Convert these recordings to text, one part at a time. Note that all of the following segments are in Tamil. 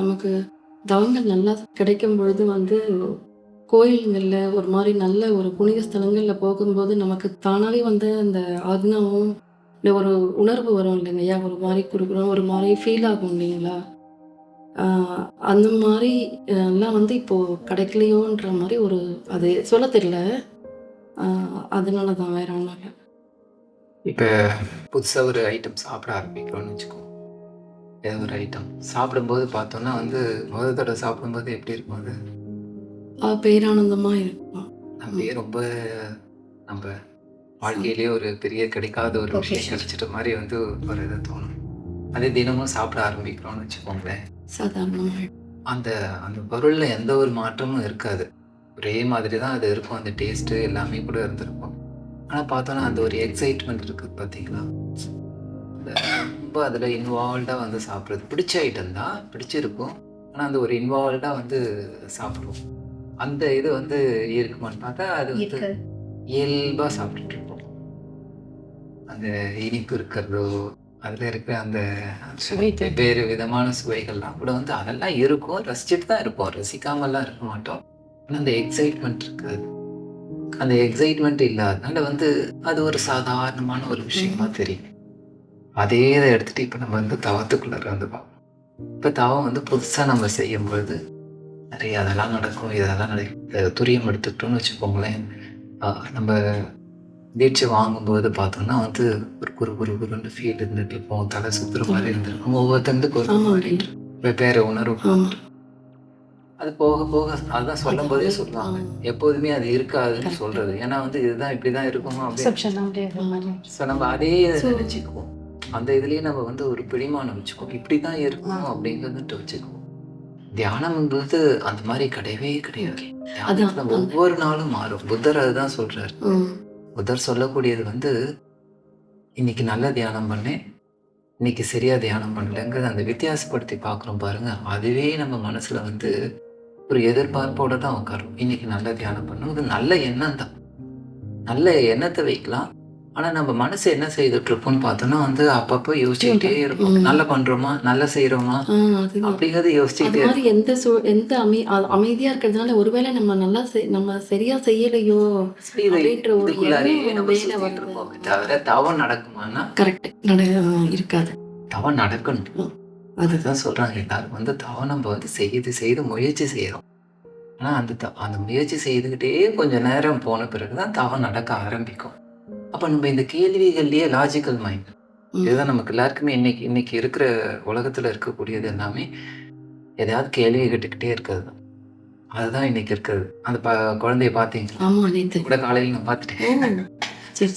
நமக்கு தவங்கள் நல்லா கிடைக்கும் பொழுது வந்து கோயில்களில் ஒரு மாதிரி நல்ல ஒரு புனித ஸ்தலங்களில் போகும்போது நமக்கு தானாகவே வந்து அந்த ஆத்மாவும் இல்லை ஒரு உணர்வு வரும் இல்லைங்கய்யா? ஒரு மாதிரி கொடுக்குறோம் ஒரு மாதிரி ஃபீல் ஆகும் இல்லைங்களா? அந்த மாதிரி எல்லாம் வந்து இப்போது கிடைக்கலையோன்ற மாதிரி ஒரு அது சொல்ல தெரியல. அதனால தான் வேற ஒன்றும் இல்லை இப்போ புதுசாக ஒரு ஐட்டம் சாப்பிட ஆரம்பிக்கிறோன்னு வச்சுக்கோங்க. ஏதோ ஒரு ஐட்டம். சாப்பிடும்போது பார்த்தோம்னா வந்து முதல் தடவ சாப்பிடும்போது எப்படி இருக்கும் அது? ஆ பேரானந்தமா இருக்கும். அப்படியே. ரொம்ப நம்ப ச வாழ்க்கையிலேயே ஒரு பெரிய கிடைக்காத ஒரு விஷயம். கிடைச்சிட்ட மாரி வந்து ஒரு இது தோணும். அதே தினமும் சாப்பிட ஆரம்பிக்கிறோம்னு வச்சுக்கோங்களேன். சாதாரணமா அந்த அந்த பொருள்ல எந்த ஒரு மாற்றமும் இருக்காது. ஒரே மாதிரி தான் அது இருக்கும். அந்த டேஸ்ட்டு எல்லாமே கூட இருந்திருக்கும். ஆனா பார்த்தோம்னா அந்த ஒரு எக்ஸைட்மென்ட் இருக்கு பார்த்தீங்களா? ரொம்ப அதில இன்வால்வ்டா வந்து சாப்பிடுறது. பிடிச்ச ஐட்டம் தான். பிடிச்சிருக்கும். ஆனா அந்த ஒரு இன்வால்வ்டா வந்து சாப்பிடுவோம். அந்த இது வந்து இருக்குமான்னு பார்த்தா, அது வந்து இருக்காது. இயல்பா சாப்பிட்டுட்டு இருப்போம். அந்த இனிப்பு இருக்கிறதோ, அதில இருக்கிற அந்த சுவை. வெவ்வேறு விதமான சுவைகள்லாம் கூட வந்து அதெல்லாம் இருக்கும். ரசிச்சுட்டு தான் இருப்போம். ரசிக்காமலாம் இருக்க மாட்டோம். ஆனா அந்த எக்ஸைட்மென்ட் இருக்காது. அந்த எக்ஸைட்மென்ட் இல்லாதனால வந்து அது ஒரு சாதாரணமான ஒரு விஷயமா. தெரியும். அதே இத எடுத்துட்டு இப்ப நம்ம வந்து தவத்துக்குள்ளார வந்து பார்ப்போம். இப்ப தவம் வந்து புதுசா நம்ம செய்யும்பொழுது, நெறைய அதெல்லாம் நடக்கும். இதெல்லாம் நடக்கும். துரியம் எடுத்துக்கிட்டோம்னு வச்சுக்கோங்களேன். நம்ம தீட்சை வாங்கும்போது பார்த்தோம்னா வந்து ஒரு குறு குறு குறுன்னு ஃபீல் இருந்துட்டு இருக்கும். தலை மாரி ஆமா. இருந்திருக்கும். ஒவ்வொருத்தங்களுக்கு ஒரு. வெவ்வேறு உணர்வு. அது போக போக அதான் அது சொல்லும்போதே அது சொல்லுவாங்க. எப்போதுமே அது இருக்காதுன்னு. சொல்றது. ஏன்னா வந்து இதுதான் இப்படிதான் இருக்குமா அப்படின்னு. ஸோ நம்ம அதே நினைச்சுக்குவோம். அந்த இதுலயே நம்ம வந்து ஒரு பிடிமானம் வச்சுக்குவோம். இப்படிதான் ஆ. இருக்கும் அப்படிங்கிறதுட்டு வச்சுக்குவோம். தியானம்ன்றது அந்த மாரி கிடையவே கிடையாது. அந்த ஒவ்வொரு நாளும் மாறும். புத்தர் அதுதான் சொல்றாரு. புத்தர் சொல்லக்கூடியது வந்து, இன்னைக்கு நல்ல தியானம் பண்ணேன். இன்னைக்கு சரியா தியானம் பண்ணலங்கிறத அந்த வித்தியாசப்படுத்தி பார்க்குறோம் பாருங்க. அதுவே நம்ம மனசுல வந்து ஒரு எதிர்பார்ப்போட தான் உட்காரும். இன்னைக்கு நல்ல தியானம் பண்ணணும். இது நல்ல எண்ணம் தான். நல்ல எண்ணத்த வைக்கலாம். ஆனா நம்ம மனசு என்ன செய்துட்டு இருக்கும்னு பார்த்தோம்னா வந்து அப்பப்போ யோசிச்சுக்கிட்டே டியூன் இருக்கும். ம். நல்லா பண்றோமா? நல்லா அதுதான். அப்படிங்கிறத யோசிச்சுக்கிட்டே இருக்கும். எந்த சூ எந்த அமை அமைதியா இருக்கிறதுனால ஒருவேளை நம்ம நல்லா நம்ம சரியா செய்யலையோ! இருப்போமே தவிர தவம் நடக்குமான்னா? கரெக்ட். நட இருக்காது. தவம் நடக்கணும். அதுதான் சொல்றாங்க எல்லாரும் வந்து தவம் நம்ம வந்து செய்து செய்து முயற்சி செய்றோம். ஆனா அந்த த அந்த முயற்சி செய்துக்கிட்டே கொஞ்சம் நேரம் போன பிறகு தான் தவம் நடக்க ஆரம்பிக்கும். அப்ப நம்ம இந்த கேள்விகள்லயே லாஜிக்கல் மைண்ட். இதுதான் நமக்கு எல்லாருக்குமே இன்னைக்கு இன்னைக்கு இருக்கிற உலகத்துல இருக்கக்கூடியது எல்லாமே எதையாவது கேள்வி கேட்டுக்கிட்டே இருக்கிறது தான். அதுதான் இன்னைக்கு இருக்கிறது. அந்த ப குழந்தைய நேத்து. கூட காலையில நான்! பார்த்துட்டேன். சரி,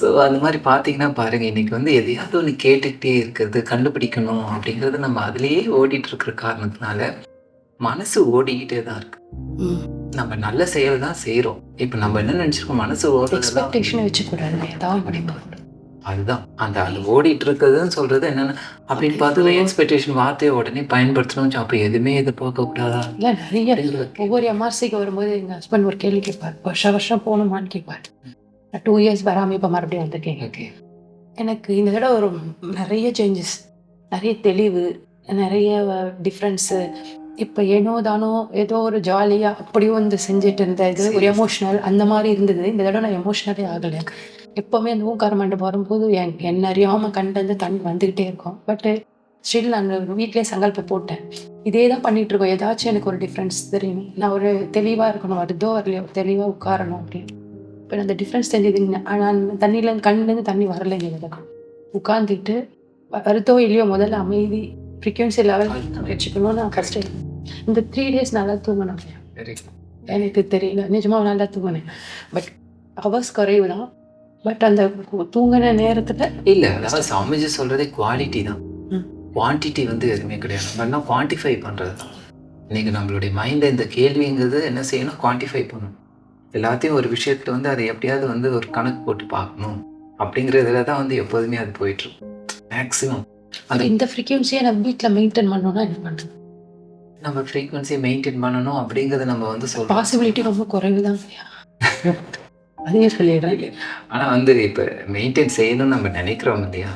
ஸோ முடிஞ்சிடுது அவருடைய 3 கதை status. கேட்டுட்டு தான் போனாங்க. ஸோ அந்த மாரி பார்த்தீங்கன்னா பாருங்க, இன்னைக்கு வந்து எதையாவது ஒண்ணு கேட்டுக்கிட்டே இருக்கிறது, கண்டுபிடிக்கணும் அப்படிங்கிறது நம்ம அதிலேயே ஓடிட்டு இருக்கிற காரணத்தினால, மனசு ஓடிக்கிட்டே தான் இருக்கு. நம்ம நல்ல செயல் தான் செய்றோம். இப்ப நம்ம என்ன நினைச்சிருக்கோம் மனசு எக்ஸ்பெக்டேஷன் வச்சுக்கூடாது. அதுதான். அந்த அந்த ஓடிட்டு இருக்கிறதுன்னு சொல்றது என்னன்னா, அப்படின்னு பார்த்தா! எக்ஸ்பெக்டேஷன் வார்த்தைய உடனே பயன்படுத்தணும். அப்ப எதுவுமே எதிர்பார்க்க கூடாதா? இல்ல நெறைய ஒவ்வொரு எம்ஆர்சிக்கு வரும்போது எங்க ஹஸ்பண்ட் ஒரு கேள்வி கேட்பார். வருஷம் வருஷம் போகணுமான்னு கேட்பார். நான் 2 இயர்ஸ் வராம இப்ப மறுபடியும் வந்திருக்கேன். ஓகே. எனக்கு இந்த தடவ ஒரு நெறைய சேஞ்சஸ். நெறைய தெளிவு, நெறைய டிஃப்ரென்ஸு. இப்ப ஏனோ தானோ ஏதோ ஒரு ஜாலியா அப்படியும் வந்து செஞ்சுட்டு இருந்த இது ஒரு. எமோஷனல் அந்த மாரி இருந்தது. இந்த தடவ நான் எமோஷனலே ஆகல. எப்பவுமே அந்த ஓங்கார மண்டபம் வரும்போது என் என்ன அறியாம கண்லேருந்து தண்ணி வந்துகிட்டே இருக்கும். பட் ஸ்டில் நான் வீட்லயே சங்கல்பம் போட்டேன். இதே தான் பண்ணிட்டு இருக்கோம். ஏதாச்சும் எனக்கு ஒரு டிஃப்ரென்ஸ் தெரியணும். நான் ஒரு தெளிவா இருக்கணும். வருதோ வரலையோ தெளிவா உட்காரணும் அப்படின்னு. இப்ப அந்த டிஃப்ரென்ஸ் தெரிஞ்சதுங்க. ஆனா தண்ணில கண்ணுலேருந்து தண்ணி வரலைங்க எனக்கு. உட்காந்துட்டு வருதோ இல்லையோ முதல்ல அமைதி ஃப்ரீக்வன்சி லெவல் வச்சுக்கணும்னு நான் ஃபர்ஸ்ட் இந்த 3 டேஸ் நல்லா தூங்கினேன். எனக்கு தெரியல. நிஜமா நல்லா தூங்கினேன். பட் ஹவர்ஸ் குறைவு தான். பட் அந்த தூங்கின நேரத்துல இல்ல. அதாவது சாமிஜி சொல்றதே குவாலிட்டி தான். குவான்டிட்டி வந்து எதுவுமே கிடையாது. நம்ம எல்லாம் குவான்டிஃபை பண்றது தான். இன்னைக்கு நம்மளுடைய மைண்ட இந்த கேள்விங்கிறது என்ன செய்யணும்? குவான்டிஃபை பண்ணணும். எல்லாத்தையும் ஒரு விஷயத்துல வந்து அதை எப்படியாவது வந்து ஒரு கணக்கு போட்டு பார்க்கணும். அப்படிங்கிறதுல தான் வந்து எப்போதுமே அது போயிட்டு இருக்கும். மேக்ஸிமம். அந்த இந்த ஃப்ரீக்வன்சியை நான் வீட்ல மெயின்டைன் பண்ணணும்னா என்ன பண்றது? நம்ம ஃப்ரீக்வன்சியை மெயின்டைன் பண்ணணும் அப்படிங்கறத நம்ம வந்து சொல்றோம் பாசிபிலிட்டி ரொம்ப குறைவு தான் அதையே சொல்லிடுறேன் ஆனா வந்து இப்ப மெயின்டைன் செய்யணும்னு நம்ம நினைக்கிறோம் இல்லையா.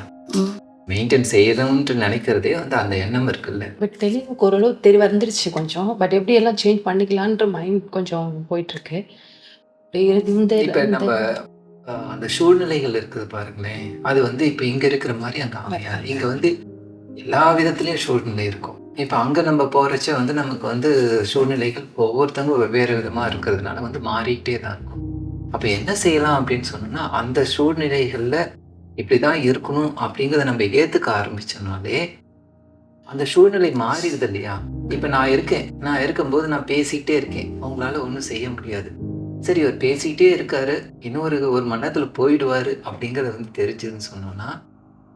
மெயின்டைன் செய்யணும்னு நினைக்கிறதே வந்து அந்த எண்ணம் இருக்குல்ல பட் தெளிவுக்கு ஓரளவு தெரி வந்துருச்சு கொஞ்சம் பட் எப்படி எல்லாம் சேஞ்ச் பண்ணிக்கலான்ற மைண்ட் கொஞ்சம் போயிட்டு இருக்கு இந்த இப்ப நம்ம அந்த சூழ்நிலைகள் இருக்குது பாருங்களேன். அது வந்து இப்ப இங்க இருக்கிற மாதிரி அங்க அமையாது இங்க வந்து எல்லா விதத்துலயும் சூழ்நிலை இருக்கும். இப்ப அங்க நம்ம போறச்ச வந்து நமக்கு வந்து சூழ்நிலைகள் ஒவ்வொருத்தவங்க வெவ்வேறு விதமா இருக்கிறதுனால வந்து மாறிக்கிட்டே தான் இருக்கும். அப்ப என்ன செய்யலாம் அப்படின்னு சொன்னோம்னா அந்த சூழ்நிலைகள்ல இப்படிதான் இருக்கணும் அப்படிங்கிறத நம்ம ஏத்துக்க ஆரம்பிச்சோம்னாலே அந்த சூழ்நிலை மாறிடுது இல்லையா? இப்ப நான் இருக்கேன். நான் இருக்கும்போது நான் பேசிக்கிட்டே இருக்கேன். உங்களால ஒன்றும் செய்ய முடியாது. சரி அவர் பேசிக்கிட்டே இருக்காரு. இன்னொரு ஒரு மணி நேரத்துல போயிடுவாரு அப்படிங்கறது வந்து தெரிஞ்சதுன்னு சொன்னோம்னா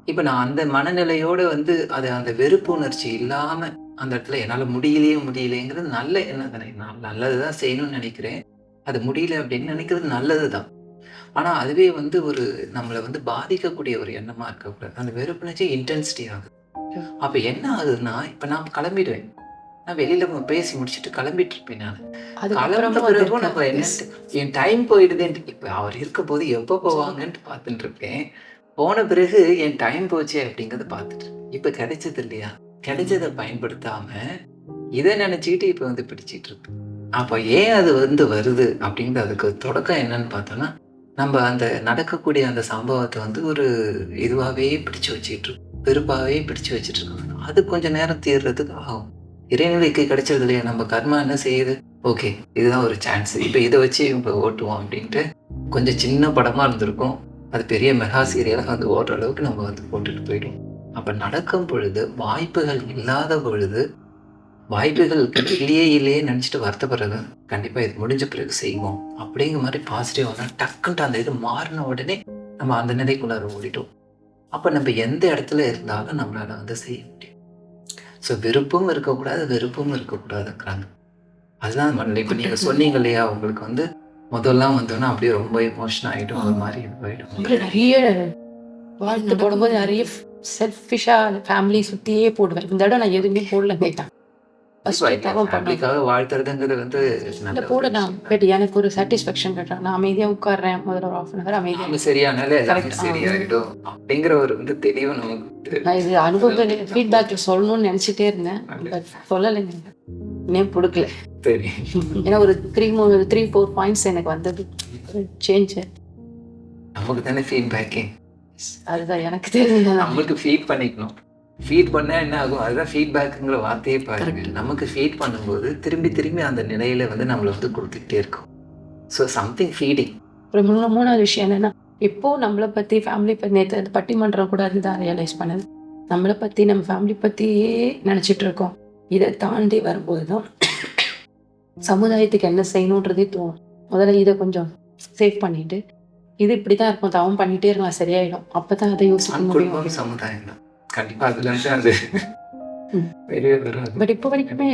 இப்ப நான் அந்த மனநிலையோட வந்து அது அந்த வெறுப்பு உணர்ச்சி இல்லாம அந்த இடத்துல என்னால முடியலையே முடியலைங்கிறது நல்ல தானே. நான் நல்லதுதான் செய்யணும்னு நினைக்கிறேன். அது முடியல அப்படின்னு நினைக்கிறது நல்லதுதான். ஆனா அதுவே வந்து ஒரு நம்மளை வந்து பாதிக்கக்கூடிய ஒரு எண்ணமா இருக்கக்கூடாது. அந்த வெறுப்பு உணர்ச்சி இன்டென்சிட்டி ஆகுது அப்ப என்ன ஆகுதுன்னா இப்ப நான் கிளம்பிடுவேன். நான் வெளியில பேசி முடிச்சுட்டு கிளம்பிட்டு இருப்பேன் நான். அது பிறகும் நம்ம. என்ன என் டைம் போயிடுதுன்ட்டு இப்போ அவர் இருக்கும்போது எப்போ போவாங்கன்ட்டு பார்த்துட்டு இருக்கேன். போன பிறகு என் டைம் போச்சே அப்படிங்கறத பார்த்துட்டு. இப்போ கிடைச்சது இல்லையா? கிடைச்சதை பயன்படுத்தாம இதை நினைச்சுக்கிட்டு இப்போ வந்து பிடிச்சிட்டு இருக்கு அப்போ ஏன் அது வந்து வருது அப்படிங்கிற அதுக்கு தொடக்கம் என்னன்னு பார்த்தோம்னா நம்ம அந்த நடக்கக்கூடிய அந்த சம்பவத்தை வந்து ஒரு இதுவாகவே பிடிச்சு வச்சுட்டு இருக்கோம். வெறுப்பாகவே பிடிச்சு வச்சுட்டு இருக்கோம். அது கொஞ்ச நேரம் தீர்றதுக்கு ஆகும். இறைநிலைக்கு கிடைச்சது இல்லையா நம்ம கர்மா என்ன செய்யுது? ஓகே இதுதான் ஒரு சான்ஸ் இப்போ இதை வச்சு இப்போ ஓட்டுவோம் அப்படின்ட்டு கொஞ்சம் சின்ன படமாக இருந்திருக்கும். அது பெரிய மெகா சீரியலாக வந்து ஓடுற அளவுக்கு நம்ம வந்து போட்டுட்டு போயிடும் அப்போ நடக்கும் பொழுது வாய்ப்புகள் இல்லாத பொழுது வாய்ப்புகள் இல்லையே இல்லையே நினச்சிட்டு வருத்தப்படுறது கண்டிப்பாக இது முடிஞ்ச பிறகு செய்வோம். அப்படிங்கிற மாதிரி பாசிட்டிவாக டக்குன்ட்டு அந்த இது மாறின உடனே நம்ம அந்த நிலைக்குள்ளார ஓடிட்டோம். அப்போ நம்ம எந்த இடத்துல இருந்தாலும் நம்மளால் வந்து செய்ய முடியும். ஸோ விருப்பம் இருக்கக்கூடாது வெறுப்பும் இருக்கக்கூடாதுங்கிறாங்க. அதுதான் மனநிலை இப்போ நீங்கள் சொன்னீங்க இல்லையா உங்களுக்கு வந்து முதல்லாம் வந்தோன்னா அப்படியே ரொம்ப எமோஷன் ஆகிடும் ஒரு மாதிரி போயிடும். நிறைய வாழ்த்து போடும்போது நிறைய செல்ஃபிஷாக ஃபேமிலி சுற்றியே போடுவேன். இந்த இடம் நான் எதுவுமே போடல கேட்டேன். ஃபேமிலிக்காக வாழ்த்துறதுங்கிறது வந்து இல்ல போடலாம் பட் எனக்கு ஒரு சாட்டிஸ்ஃபேக்ஷன் கிடையாது நான் அமைதியா உட்கார்றேன் முதல்ல ஒரு ஆஃப் அன் ஹவர் அமைதியா. நம்ம சரியானாலே. சரியாயிடும் அப்படிங்கிற ஒரு வந்து தெளிவு நமக்கு நான் இது அனுபவ ஃபீட்பேக்ல சொல்லணும்னு நினைச்சிட்டே இருந்தேன் பட் சொல்லலைங்க. நேம் கொடுக்கல. சரி. ஏன்னா ஒரு த்ரீ மூணு த்ரீ ஃபோர் பாயிண்ட்ஸ் எனக்கு வந்தது. சேஞ்ச் நமக்கு தானே ஃபீட்பேக்கே அதுதான் எனக்கு தெரிஞ்சது. நம்மளுக்கு ஃபீட் பண்ணிக்கணும். ஃபீட் பண்ணா என்ன ஆகும்? அதுதான் ஃபீட்பேக்குங்கிற வார்த்தையே பாருங்க. நமக்கு ஃபீட் பண்ணும்போது திரும்பி திரும்பி அந்த நிலையில வந்து நம்மளை வந்து கொடுத்துக்கிட்டே இருக்கும். ஸோ சம்திங் ஃபீடிங் மூணாவது விஷயம் என்னன்னா இப்போ நம்மளை பத்தி ஃபேமிலி பத்தி நேற்று பட்டிமன்றம் கூட அதுதான் ரியலைஸ் பண்ணது. நம்மளை பத்தி நம்ம ஃபேமிலி பத்தியே நினைச்சிட்டு இருக்கோம். இதை தாண்டி வரும்போது தான் சமுதாயத்துக்கு என்ன செய்யணுன்றதே தோணும். முதல்ல இதை கொஞ்சம் சேவ் பண்ணிட்டு இது இப்படிதான் இருக்கும். தவம் பண்ணிட்டே இருக்கலாம். சரியாயிடும். அப்பதான் அதை யோசிக்க முடியும். சமுதாயம் தான். கண்டிப்பா அதுல இருந்து அது. வெளியே வராது பட் இப்போ வரைக்குமே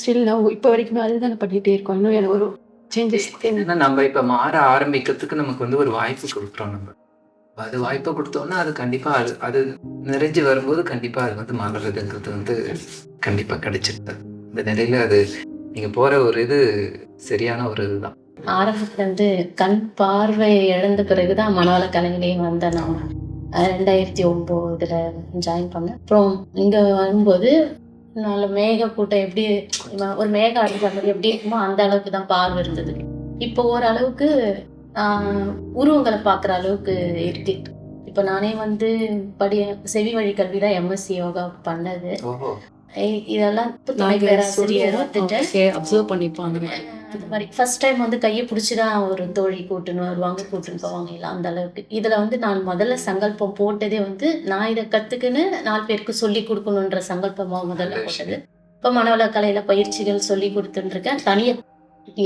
ஸ்டில் நான் இப்போ வரைக்குமே அதுதானே பண்ணிட்டே இருக்கோம். இன்னும் எனக்கு ஒரு சேஞ்சஸ் ஏன்னா நம்ம இப்ப மாற ஆரம்பிக்கிறதுக்கு நமக்கு வந்து ஒரு வாய்ப்பு கொடுக்குறோம் நம்ம. அது வாய்ப்பை கொடுத்தோம்னா அது கண்டிப்பா அது அது நிறைஞ்சு வரும்போது கண்டிப்பா அது வந்து மாறுறதுங்கிறது வந்து கண்டிப்பா கிடைச்சிருது. இந்த நிலையில அது நீங்க போற ஒரு இது சரியான ஒரு இதுதான். ஆரம்பத்துல இருந்து கண் பார்வை இழந்த பிறகுதான் மனவள கலைஞரையும் வந்தேன் நான் ரெண்டாயிரத்தி ஒம்போதுல ஜாயின் பண்ணேன். அப்புறம் இங்க வரும்போது நல்ல மேக கூட்டம் எப்படி ஒரு மேக அடிக்கிற மாதிரி எப்படி இருக்குமோ அந்த அளவுக்கு தான் பார்வை இருந்தது. இப்போ ஓரளவுக்கு உருவங்களை பார்க்குற அளவுக்கு இருக்கு. இப்போ நானே வந்து படி செவி வழி கல்வி தான் எம்எஸ்சி யோகா பண்ணது. இதெல்லாம் துணை பேராசிரியர் வந்துட்டு அப்சர்வ் பண்ணிப்பாங்க. அந்த மாதிரி ஃபர்ஸ்ட் டைம் வந்து கையை பிடிச்சி தான் ஒரு தோழி கூட்டுன்னு வருவாங்க கூட்டுன்னு போவாங்க இல்லை அந்த அளவுக்கு. இதில் வந்து நான் முதல்ல சங்கல்பம் போட்டதே வந்து நான் இதை கற்றுக்குன்னு நாலு பேருக்கு சொல்லி கொடுக்கணுன்ற சங்கல்பமாக முதல்ல போட்டது. இப்போ மனவள கலையில் பயிற்சிகள் சொல்லி கொடுத்துட்டுருக்கேன். தனியாக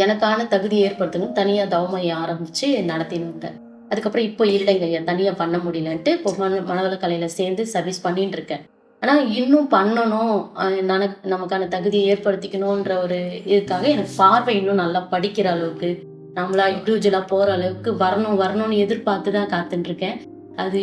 எனக்கான தகுதி ஏற்படுத்தணும். தனியாக தவமையை ஆரம்பித்து நடத்தினுங்க அதுக்கப்புறம் இப்போ இல்லைங்க தனியாக பண்ண முடியலன்ட்டு இப்போ மன மனவள கலையில் சேர்ந்து சர்வீஸ் பண்ணிட்டு இருக்கேன் ஆனால் இன்னும் பண்ணணும். நனக்- நமக்கான தகுதியை ஏற்படுத்திக்கணுன்ற ஒரு இதுக்காக எனக்கு பார்வை இன்னும் நல்லா படிக்கிற அளவுக்கு நம்மளா இண்டிவிஜுவலாக போகிற அளவுக்கு வரணும் வரணும்னு எதிர்பார்த்து தான் காத்துட்டு இருக்கேன் அது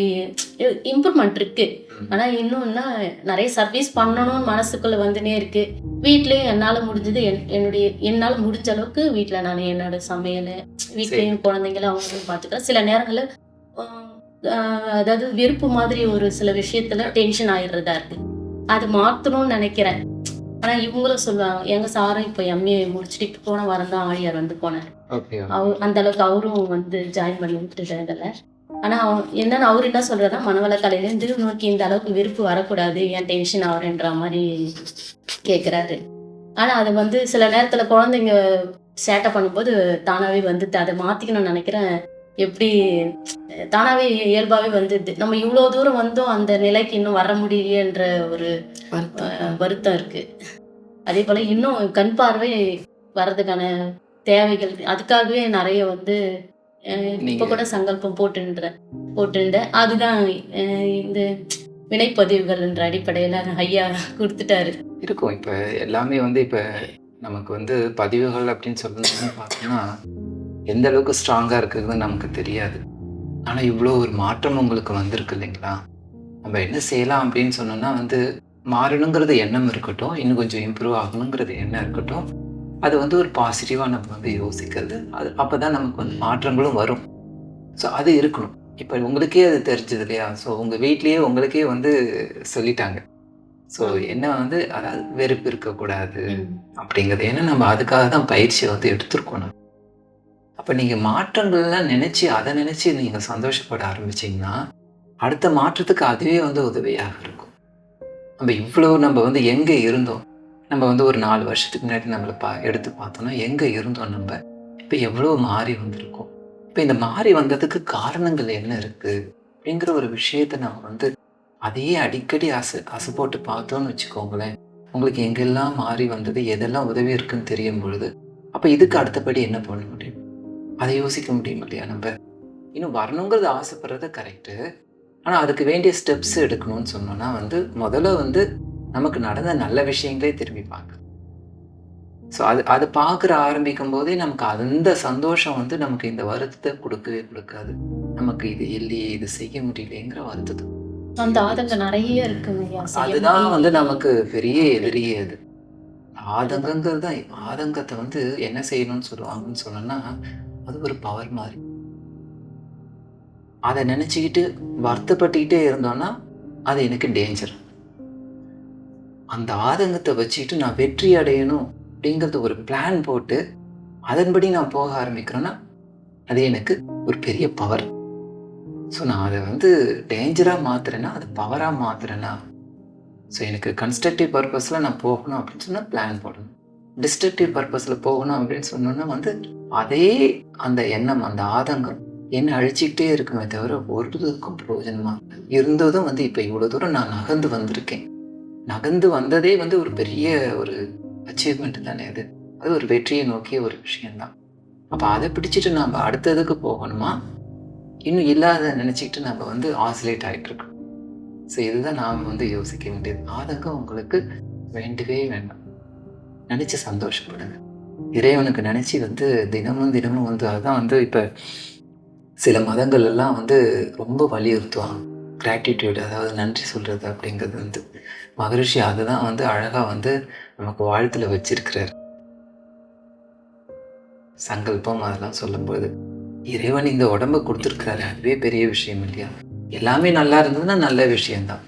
இம்ப்ரூவ்மெண்ட் இருக்கு. ம். ஆனா இன்னும்னா நிறைய சர்வீஸ் பண்ணணும்னு மனசுக்குள்ள வந்துனே இருக்கு. வீட்லயும் என்னால முடிஞ்சது என் என்னுடைய என்னால முடிஞ்ச அளவுக்கு வீட்ல நான் என்னோட சமையல் வீட்லயும் குழந்தைங்கள அவங்களும் பார்த்துக்கிறேன் சில நேரங்கள்ல அதாவது வெறுப்பு மாதிரி ஒரு சில விஷயத்துல டென்ஷன் ஆயிடுறதா இருக்கு. அது மாத்தணும்னு நினைக்கிறேன். ஆனா இவங்களும் சொல்லுவாங்க எங்க சாரும் இப்போ எம்ஏ முடிச்சுட்டு இப்போ போன வாரம் தான் ஆழியார் வந்து போனார். அவர் அந்த அளவுக்கு அவரும் வந்து ஜாயின் பண்ணி விட்டுட்டதில்ல ஆனா அவ- என்னன்னு அவர் என்ன சொல்றதா மனவள கலையிலேருந்து நோக்கி இந்த அளவுக்கு வெறுப்பு வரக்கூடாது ஏன் டென்ஷன் ஆகுறேன்ற மாதிரி கேக்குறாரு. ஆனா அது வந்து சில நேரத்துல குழந்தைங்க சேட்டை பண்ணும்போது தானாவே வந்து அதை மாத்திக்கணும்னு நினைக்கிறேன். எப்படி தானாவே இயல்பாவே வந்துடுது நம்ம இவ்வளவு தூரம் வந்தோம் அந்த நிலைக்கு இன்னும் வர முடியலையேன்ற ஒரு வருத்தம். இருக்கு. அதே போல இன்னும் கண் பார்வை வர்றதுக்கான தேவைகள் அதுக்காகவே நிறைய வந்து இப்ப கூட சங்கல்பம் போட்டுன்றேன் போட்டுருந்தேன். அதுதான் இந்த வினைப்பதிவுகள்ன்ற அடிப்படையில ஐயா கொடுத்துட்டாரு. இருக்கும். இப்போ எல்லாமே வந்து இப்போ நமக்கு வந்து பதிவுகள் அப்படின்னு சொல்லணும்னு பார்த்தோம்னா எந்த அளவுக்கு ஸ்ட்ராங்காக இருக்குதுன்னு நமக்கு தெரியாது. ஆனால் இவ்வளோ ஒரு மாற்றம் உங்களுக்கு வந்திருக்கு இல்லைங்களா? நம்ம என்ன செய்யலாம் அப்படின்னு சொன்னோம்னா வந்து மாறணுங்கிறது எண்ணம் இருக்கட்டும் இன்னும் கொஞ்சம் இம்ப்ரூவ் ஆகணுங்கிறது எண்ணம் இருக்கட்டும். அது வந்து ஒரு பாசிட்டிவாக நம்ம வந்து யோசிக்கிறது. அது அப்போ தான் நமக்கு வந்து மாற்றங்களும் வரும். ஸோ அது இருக்கணும். இப்போ உங்களுக்கே அது தெரிஞ்சது இல்லையா? ஸோ உங்கள் வீட்லேயே உங்களுக்கே வந்து சொல்லிட்டாங்க. ஸோ என்ன வந்து அதாவது வெறுப்பு இருக்கக்கூடாது அப்படிங்கிறது ஏன்னா நம்ம அதுக்காக தான் பயிற்சியை வந்து எடுத்திருக்கோம் நம்ம. அப்போ நீங்கள் மாற்றங்கள்லாம் நினச்சி அதை நினச்சி நீங்கள் சந்தோஷப்பட ஆரம்பிச்சிங்கன்னா அடுத்த மாற்றத்துக்கு அதுவே வந்து உதவியாக இருக்கும். நம்ம இவ்வளோ நம்ம வந்து எங்கே இருந்தோம்? நம்ம வந்து ஒரு நாலு வருஷத்துக்கு முன்னாடி நம்மளை பா எடுத்து பார்த்தோம்னா எங்கே இருந்தோம் நம்ம? இப்போ எவ்வளோ மாறி வந்திருக்கோம்? இப்போ இந்த மாறி வந்ததுக்கு காரணங்கள் என்ன இருக்குது அப்படிங்கிற ஒரு விஷயத்தை நம்ம வந்து அதையே அடிக்கடி அசு அசு போட்டு பார்த்தோம்னு வச்சுக்கோங்களேன். உங்களுக்கு எங்கெல்லாம் மாறி வந்தது? எதெல்லாம் உதவி இருக்குன்னு தெரியும் பொழுது அப்போ இதுக்கு அடுத்தபடி என்ன பண்ண முடியும்? அதை யோசிக்க முடியும் இல்லையா நம்ம? இன்னும் வரணுங்கிறது ஆசைப்படுறது கரெக்டு ஆனால் அதுக்கு வேண்டிய ஸ்டெப்ஸ் எடுக்கணும்னு சொன்னோன்னா வந்து முதல்ல வந்து நமக்கு நடந்த நல்ல விஷயங்களே திரும்பி பார்க்க ஸோ அது அது பார்க்குற ஆரம்பிக்கும் போதே நமக்கு அந்த சந்தோஷம் வந்து நமக்கு இந்த வருத்தத்தை கொடுக்கவே கொடுக்காது. நமக்கு இது இல்லையே இது செய்ய முடியலையேங்கிற வருத்தத்தை அந்த ஆதங்கம் நிறைய இருக்குங்க அதுதான். வந்து நமக்கு பெரிய எதிரியே அது. ஆதங்கங்கிறது தான் ஆதங்கத்தை வந்து என்ன செய்யணும்னு சொல்லுவாங்கன்னு சொன்னோம்னா அது ஒரு பவர் மாதிரி. அதை நினச்சிக்கிட்டு வருத்தப்பட்டுக்கிட்டே இருந்தோம்னா அது எனக்கு டேஞ்சர் அந்த ஆதங்கத்தை வச்சுக்கிட்டு நான் வெற்றி அடையணும் அப்படிங்கிறது ஒரு பிளான் போட்டு அதன்படி நான் போக ஆரம்பிக்கிறேன்னா அது எனக்கு ஒரு பெரிய பவர் ஸோ நான் அதை வந்து டேஞ்சராக மாத்துறேன்னா அது பவராக மாத்துறேன்னா ஸோ எனக்கு கன்ஸ்ட்ரக்டிவ் பர்பஸில் நான் போகணும் அப்படின்னு சொன்னால் பிளான் போடணும். டிஸ்ட்ரக்டிவ் பர்பஸில் போகணும் அப்படின்னு சொன்னோன்னா வந்து அதே அந்த எண்ணம் அந்த ஆதங்கம் என்ன அழிச்சிக்கிட்டே இருக்குமே தவிர ஒரு இதுக்கும் பிரயோஜனமாக இருந்ததும் வந்து இப்போ இவ்வளோ தூரம் நான் நகர்ந்து வந்திருக்கேன். நகர்ந்து வந்ததே வந்து ஒரு பெரிய ஒரு அச்சீவ்மெண்ட் தானே அது. அது ஒரு வெற்றியை நோக்கிய ஒரு விஷயம்தான். அப்போ அதை பிடிச்சிட்டு நம்ம அடுத்ததுக்கு போகணுமா? இன்னும் இல்லாத நினச்சிக்கிட்டு நம்ம வந்து ஆசிலேட் ஆகிட்டு இருக்கோம். ஸோ இதுதான் நாம் வந்து யோசிக்க வேண்டியது. ஆதங்கம் உங்களுக்கு வேண்டவே வேண்டாம். நினச்சி சந்தோஷப்படுங்க. இறைவனுக்கு நினச்சி வந்து தினமும் தினமும் வந்து அதுதான் வந்து இப்போ சில மதங்கள் எல்லாம் வந்து ரொம்ப வலியுறுத்துவாங்க. கிராட்டிடியூட் அதாவது நன்றி சொல்கிறது அப்படிங்கிறது வந்து. மகரிஷி அதுதான் வந்து அழகாக வந்து நமக்கு வாழ்த்துல வச்சிருக்கிறார். சங்கல்பம் அதெல்லாம் சொல்லும்போது. இறைவன் இந்த உடம்ப கொடுத்துருக்கிறாரு. அதுவே பெரிய விஷயம் இல்லையா? எல்லாமே நல்லா இருந்ததுன்னா நல்ல விஷயம்தான்.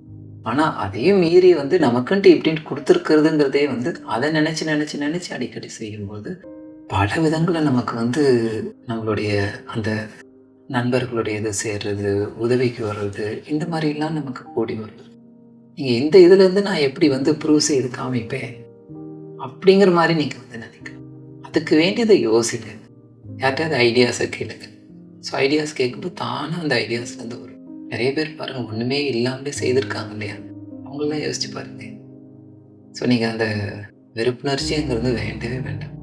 ஆனால் அதையும் மீறி வந்து நமக்குன்ட்டு இப்படின்ட்டு கொடுத்துருக்கிறதுங்கிறதே வந்து அதை நினச்சி நினச்சி நினச்சி அடிக்கடி செய்யும்போது பல விதங்களில் நமக்கு வந்து நம்மளுடைய அந்த நண்பர்களுடைய இது சேர்றது உதவிக்கு வர்றது இந்த மாதிரிலாம் நமக்கு கூடி வருது. நீங்கள் இந்த இதுலேருந்து நான் எப்படி வந்து ப்ரூவ் செய்து காமிப்பேன்? அப்படிங்கிற மாதிரி நீங்கள் வந்து நினைக்கிறேன் அதுக்கு வேண்டியதை யோசிங்க. யார்கிட்டயாவது ஐடியாஸை கேளுங்க. ஸோ ஐடியாஸ் கேட்கும்போது தானாக அந்த ஐடியாஸ்லேருந்து வரும். நிறைய பேர் பாருங்கள் ஒன்றுமே இல்லாமலே செய்திருக்காங்க இல்லையா? அவங்களெலாம் யோசிச்சு பாருங்க. ஸோ நீங்கள் அந்த வெறுப்புணர்ச்சிங்கிறது வேண்டவே வேண்டாம்.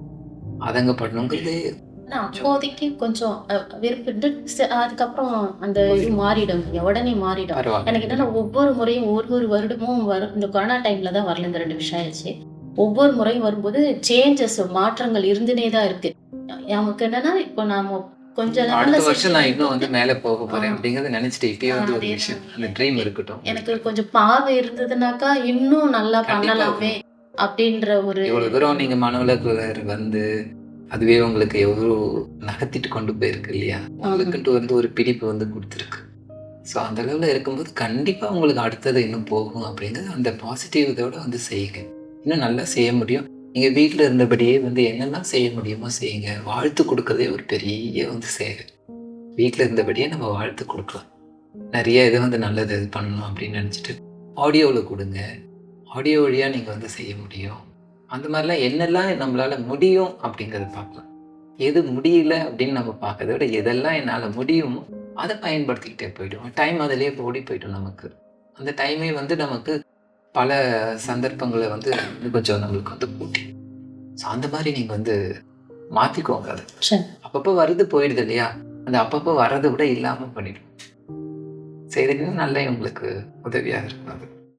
அதங்கப்படணுங்கிறதே அப்போதைக்கு கொஞ்சம் ச- அதுக்கப்புறம் அந்த இது மாறிடும். உடனே மாறிடும். எனக்கு என்னன்னா ஒவ்வொரு முறையும் ஒரு ஒரு வருடமும் வரும் இந்த கொரோனா டைம்ல தான் வரல இந்த ரெண்டு விஷயம் ஆயிடுச்சு. ஒவ்வொரு முறையும் வரும்போது சேஞ்சஸ் மாற்றங்கள் இருந்துனே தான் இருக்கு. நமக்கு என்னன்னா இப்போ நாம கொஞ்ச அடுத்த வருஷம் நான் இன்னும் வந்து மேலே போக போறேன் அப்படிங்கறத நினைச்சிட்டு இப்பயே வந்து ஒரு. விஷயம் அந்த ட்ரீம் இருக்கட்டும். எனக்கு கொஞ்சம் பார்வை இருந்ததுனாக்கா இன்னும் நல்லா. பண்ணலாமே அப்படின்ற ஒரு இவ்வளவு தூரம் நீங்க மனவளக்குள்ள வந்து அதுவே உங்களுக்கு எவ்வளோ நகர்த்திட்டு கொண்டு போயிருக்கு இல்லையா? உங்களுக்குன்ட்டு வந்து ஒரு பிடிப்பு வந்து கொடுத்துருக்கு. ஸோ அந்த அளவில் இருக்கும்போது கண்டிப்பாக உங்களுக்கு அடுத்தது இன்னும் போகும் அப்படிங்கிறது அந்த பாசிட்டிவ் இதோட வந்து செய்யுங்க. இன்னும் நல்லா செய்ய முடியும். நீங்கள் வீட்டில் இருந்தபடியே வந்து என்னெல்லாம் செய்ய முடியுமோ செய்யுங்க. வாழ்த்து கொடுக்கறதே ஒரு பெரிய வந்து சேவை. வீட்டில் இருந்தபடியே நம்ம வாழ்த்து கொடுக்கலாம். நிறைய இது வந்து நல்லது இது பண்ணணும் அப்படின்னு நினச்சிட்டு ஆடியோவில் கொடுங்க. ஆடியோ வழியாக நீங்கள் வந்து செய்ய முடியும். அந்த மாதிரிலாம் என்னெல்லாம் நம்மளால் முடியும் அப்படிங்கிறத பார்க்கலாம். எது முடியல அப்படின்னு நம்ம பார்க்கறத விட எதெல்லாம் என்னால் முடியுமோ அதை பயன்படுத்திக்கிட்டே போயிடும் டைம் அதிலே ஓடி போயிடும் நமக்கு. அந்த டைமே வந்து நமக்கு பல சந்தர்ப்பங்களை வந்து கொஞ்சம் நம்மளுக்கு வந்து கூட்டி ஸோ அந்த மாதிரி நீங்கள் வந்து மாற்றிக்கோங்க அதை. அப்பப்போ வருது போயிடுது இல்லையா? அந்த அப்பப்போ வர்றதை விட இல்லாமல் பண்ணிடும் செய்தீங்கன்னா நல்லா உங்களுக்கு உதவியாக இருக்கும் அது.